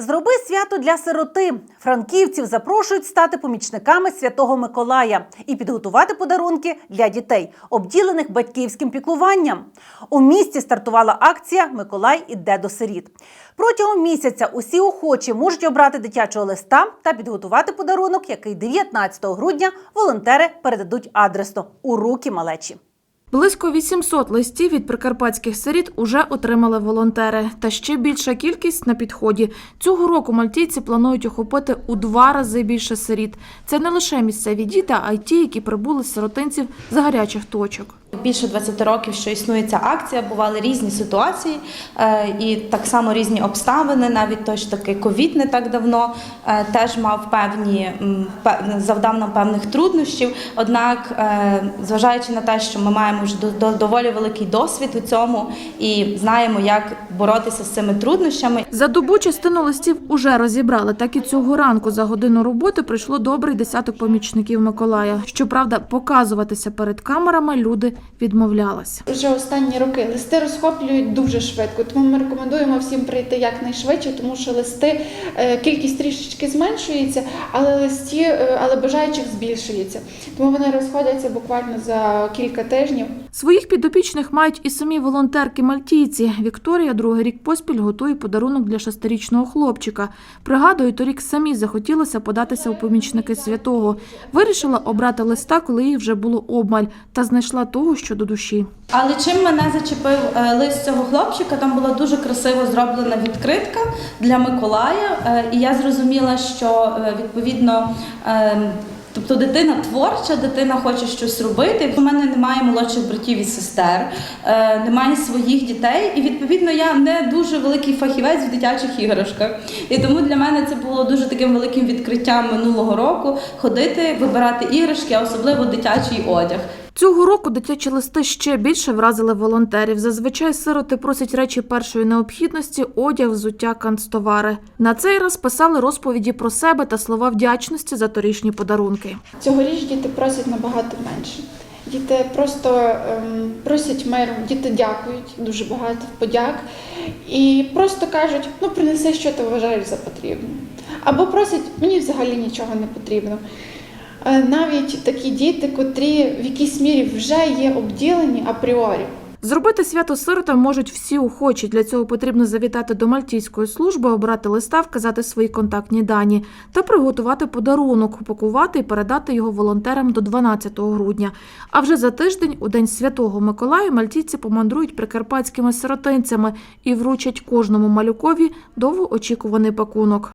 Зроби свято для сироти. Франківців запрошують стати помічниками святого Миколая і підготувати подарунки для дітей, обділених батьківським піклуванням. У місті стартувала акція Миколай іде до сиріт. Протягом місяця усі охочі можуть обрати дитячого листа та підготувати подарунок, який 19 грудня волонтери передадуть адресно у руки малечі. Близько 800 листів від прикарпатських сиріт уже отримали волонтери. Та ще більша кількість на підході. Цього року мальтійці планують охопити у два рази більше сиріт. Це не лише місцеві діти, а й ті, які прибули з сиротинців з гарячих точок. Більше 20 років, що існує ця акція, бували різні ситуації е, і так само різні обставини. Навіть той ж таки ковід не так давно е, теж мав певні завдав нам певних труднощів. Однак, е, зважаючи на те, що ми маємо вже до- до- доволі великий досвід у цьому і знаємо, як боротися з цими труднощами, За добу частину листів уже розібрали. Так і цього ранку за годину роботи прийшло добрий десяток помічників Миколая. Щоправда, показуватися перед камерами люди відмовлялися. Вже останні роки листи розхоплюють дуже швидко, тому ми рекомендуємо всім прийти якнайшвидше, тому що листи е, кількість трішечки зменшується, але листі, е, але бажаючих збільшується. Тому вони розходяться буквально за кілька тижнів. Своїх підопічних мають і самі волонтерки мальтійці. Вікторія другий рік поспіль готує подарунок для шестирічного хлопчика. Пригадую, торік самі захотілося податися у помічники святого. Вирішила обрати листа, коли їй вже було обмаль, та знайшла того, що до душі. Але чим мене зачепив е, лист цього хлопчика, там була дуже красиво зроблена відкритка для Миколая, е, і я зрозуміла, що е, відповідно. Тобто дитина творча, дитина хоче щось робити. У мене немає молодших братів і сестер, е, немає своїх дітей, і відповідно я не дуже великий фахівець в дитячих іграшках. І тому для мене це було дуже таким великим відкриттям минулого року ходити, вибирати іграшки, а особливо дитячий одяг. Цього року дитячі листи ще більше вразили волонтерів. Зазвичай сироти просять речі першої необхідності, одяг, взуття, канцтовари. На цей раз писали розповіді про себе та слова вдячності за торішні подарунки. Цьогоріч діти просять набагато менше. Діти просто ем, просять миру, діти дякують дуже багато подяк і просто кажуть: ну принеси, що ти вважаєш за потрібне. Або просять, мені взагалі нічого не потрібно. Навіть такі діти, котрі в якійсь мірі вже є обділені апріорі. Зробити свято сиротам можуть всі охочі. Для цього потрібно завітати до мальтійської служби, обрати листа, вказати свої контактні дані та приготувати подарунок, упакувати і передати його волонтерам до 12 грудня. А вже за тиждень, у день святого Миколая, мальтійці помандрують прикарпатськими сиротинцями і вручать кожному малюкові довгоочікуваний пакунок.